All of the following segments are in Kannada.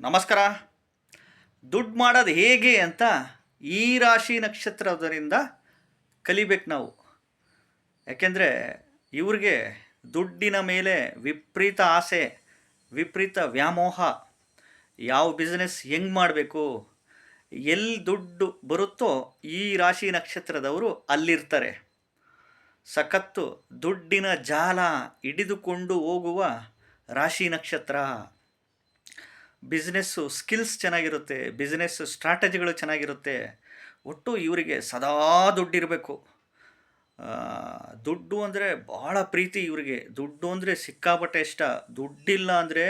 ನಮಸ್ಕಾರ. ದುಡ್ಡು ಮಾಡೋದು ಹೇಗೆ ಅಂತ ಈ ರಾಶಿ ನಕ್ಷತ್ರದರಿಂದ ಕಲಿಬೇಕು ನಾವು. ಯಾಕೆಂದರೆ ಇವ್ರಿಗೆ ದುಡ್ಡಿನ ಮೇಲೆ ವಿಪರೀತ ಆಸೆ, ವಿಪರೀತ ವ್ಯಾಮೋಹ. ಯಾವ ಬಿಸ್ನೆಸ್ ಹೆಂಗೆ ಮಾಡಬೇಕು ಎಲ್ಲಿ ದುಡ್ಡು ಬರುತ್ತೋ ಈ ರಾಶಿ ನಕ್ಷತ್ರದವರು ಅಲ್ಲಿರ್ತಾರೆ. ಸಖತ್ತು ದುಡ್ಡಿನ ಜಾಲ ಹಿಡಿದುಕೊಂಡು ಹೋಗುವ ರಾಶಿ ನಕ್ಷತ್ರ. ಬಿಸ್ನೆಸ್ಸು ಸ್ಕಿಲ್ಸ್ ಚೆನ್ನಾಗಿರುತ್ತೆ ಬಿಸ್ನೆಸ್ ಸ್ಟ್ರಾಟಜಿಗಳು ಚೆನ್ನಾಗಿರುತ್ತೆ, ಒಟ್ಟು ಇವರಿಗೆ ಸದಾ ದುಡ್ಡಿರಬೇಕು. ದುಡ್ಡು ಅಂದರೆ ಭಾಳ ಪ್ರೀತಿ ಇವರಿಗೆ. ದುಡ್ಡು ಅಂದರೆ ಸಿಕ್ಕಾಪಟ್ಟೆ ಇಷ್ಟ. ದುಡ್ಡಿಲ್ಲ ಅಂದರೆ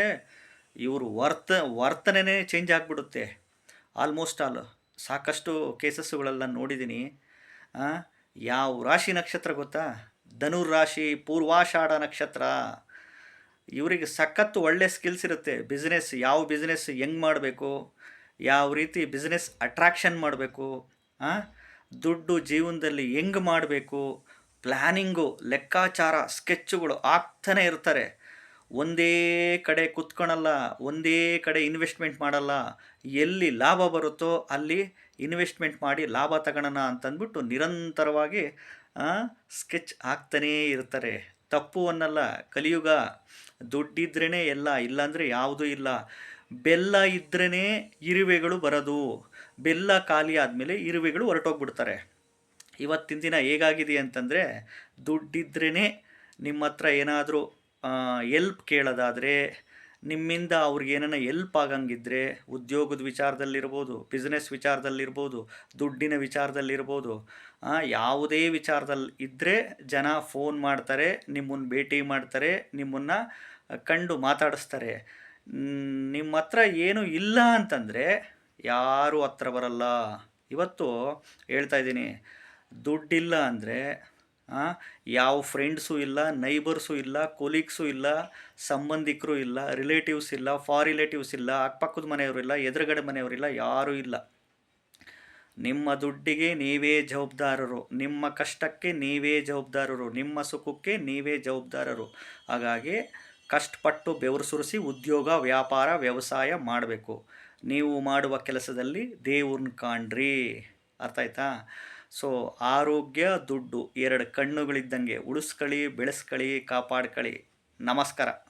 ಇವರು ವರ್ತ, ವರ್ತನೆನೇ ಚೇಂಜ್ ಆಗಿಬಿಡುತ್ತೆ. ಆಲ್ಮೋಸ್ಟ್ ಆಲ್ ಸಾಕಷ್ಟು ಕೇಸಸ್ಸುಗಳೆಲ್ಲ ನೋಡಿದ್ದೀನಿ ಯಾವ ರಾಶಿ ನಕ್ಷತ್ರ ಗೊತ್ತಾ? ಧನುರ್ ರಾಶಿ, ಪೂರ್ವಾಷಾಢ ನಕ್ಷತ್ರ. ಇವರಿಗೆ ಸಖತ್ತು ಒಳ್ಳೆ ಸ್ಕಿಲ್ಸ್ ಇರುತ್ತೆ. ಬಿಸ್ನೆಸ್ ಯಾವ ಬಿಸ್ನೆಸ್ ಹೆಂಗೆ ಮಾಡಬೇಕು, ಯಾವ ರೀತಿ ಬಿಸ್ನೆಸ್ ಅಟ್ರಾಕ್ಷನ್ ಮಾಡಬೇಕು ದುಡ್ಡು ಜೀವನದಲ್ಲಿ ಹೆಂಗೆ ಮಾಡಬೇಕು ಪ್ಲ್ಯಾನಿಂಗು ಲೆಕ್ಕಾಚಾರ ಸ್ಕೆಚ್ಚುಗಳು ಆಗ್ತಾನೆ ಇರ್ತಾರೆ. ಒಂದೇ ಕಡೆ ಕುತ್ಕೊಳಲ್ಲ, ಒಂದೇ ಕಡೆ ಇನ್ವೆಸ್ಟ್ಮೆಂಟ್ ಮಾಡಲ್ಲ. ಎಲ್ಲಿ ಲಾಭ ಬರುತ್ತೋ ಅಲ್ಲಿ ಇನ್ವೆಸ್ಟ್ಮೆಂಟ್ ಮಾಡಿ ಲಾಭ ತಗೊಳ್ಳೋಣ ಅಂತಂದ್ಬಿಟ್ಟು ನಿರಂತರವಾಗಿ ಸ್ಕೆಚ್ ಆಗ್ತಾನೇ ಇರ್ತಾರೆ. ತಪ್ಪು ಅನ್ನಲ್ಲ ಕಲಿಯುಗ ದುಡ್ಡಿದ್ರೇ ಎಲ್ಲ, ಇಲ್ಲಾಂದರೆ ಯಾವುದೂ ಇಲ್ಲ. ಬೆಲ್ಲ ಇದ್ರೇ ಇರುವೆಗಳು ಬರೋದು. ಬೆಲ್ಲ ಖಾಲಿ ಆದಮೇಲೆ ಇರುವೆಗಳು ಹೊರಟೋಗ್ಬಿಡ್ತಾರೆ. ಇವತ್ತಿನ ದಿನ ಹೇಗಾಗಿದೆ ಅಂತಂದರೆ ದುಡ್ಡಿದ್ರೇ ನಿಮ್ಮ ಹತ್ರ ಏನಾದರೂ ಎಲ್ಪ್ ಕೇಳೋದಾದರೆ ನಿಮ್ಮಿಂದ ಅವ್ರಿಗೆ ಏನಾನ ಎಲ್ಪ್ ಆಗಂಗಿದ್ರೆ ಉದ್ಯೋಗದ ವಿಚಾರದಲ್ಲಿರ್ಬೋದು ಬಿಸ್ನೆಸ್ ವಿಚಾರದಲ್ಲಿರ್ಬೋದು, ದುಡ್ಡಿನ ವಿಚಾರದಲ್ಲಿರ್ಬೋದು ಯಾವುದೇ ವಿಚಾರದಲ್ಲಿ ಇದ್ದರೆ ಜನ ಫೋನ್ ಮಾಡ್ತಾರೆ ನಿಮ್ಮನ್ನು ಭೇಟಿ ಮಾಡ್ತಾರೆ, ನಿಮ್ಮನ್ನು ಕಂಡು ಮಾತಾಡಿಸ್ತಾರೆ. ನಿಮ್ಮ ಹತ್ರ ಏನು ಇಲ್ಲ ಅಂತಂದರೆ ಯಾರೂ ಹತ್ರ ಬರಲ್ಲ. ಇವತ್ತು ಹೇಳ್ತಾ ಇದ್ದೀನಿ, ದುಡ್ಡಿಲ್ಲ ಅಂದರೆ ಯಾವ ಫ್ರೆಂಡ್ಸು ಇಲ್ಲ ನೈಬರ್ಸು ಇಲ್ಲ ಕೊಲೀಗ್ಸು ಇಲ್ಲ, ಸಂಬಂಧಿಕರು ಇಲ್ಲ ರಿಲೇಟಿವ್ಸ್ ಇಲ್ಲ ಫಾರ್ ರಿಲೇಟಿವ್ಸ್ ಇಲ್ಲ, ಅಕ್ಕಪಕ್ಕದ ಮನೆಯವರು ಇಲ್ಲ, ಎದುರುಗಡೆ ಮನೆಯವರಿಲ್ಲ ಯಾರೂ ಇಲ್ಲ. ನಿಮ್ಮ ದುಡ್ಡಿಗೆ ನೀವೇ ಜವಾಬ್ದಾರರು, ನಿಮ್ಮ ಕಷ್ಟಕ್ಕೆ ನೀವೇ ಜವಾಬ್ದಾರರು, ನಿಮ್ಮ ಸುಖಕ್ಕೆ ನೀವೇ ಜವಾಬ್ದಾರರು. ಹಾಗಾಗಿ ಕಷ್ಟಪಟ್ಟು ಬೆವರು ಸುರಿಸಿ ಉದ್ಯೋಗ, ವ್ಯಾಪಾರ, ವ್ಯವಸಾಯ ಮಾಡಬೇಕು. ನೀವು ಮಾಡುವ ಕೆಲಸದಲ್ಲಿ ದೇವ್ರನ್ನ ಕಾಣ್ರಿ. ಅರ್ಥ ಆಯ್ತಾ? ಸೊ ಆರೋಗ್ಯ ದುಡ್ಡು ಎರಡು ಕಣ್ಣುಗಳಿದ್ದಂಗೆ ಉಳಿಸ್ಕೊಳ್ಳಿ ಬೆಳೆಸ್ಕೊಳ್ಳಿ ಕಾಪಾಡ್ಕೊಳ್ಳಿ. ನಮಸ್ಕಾರ.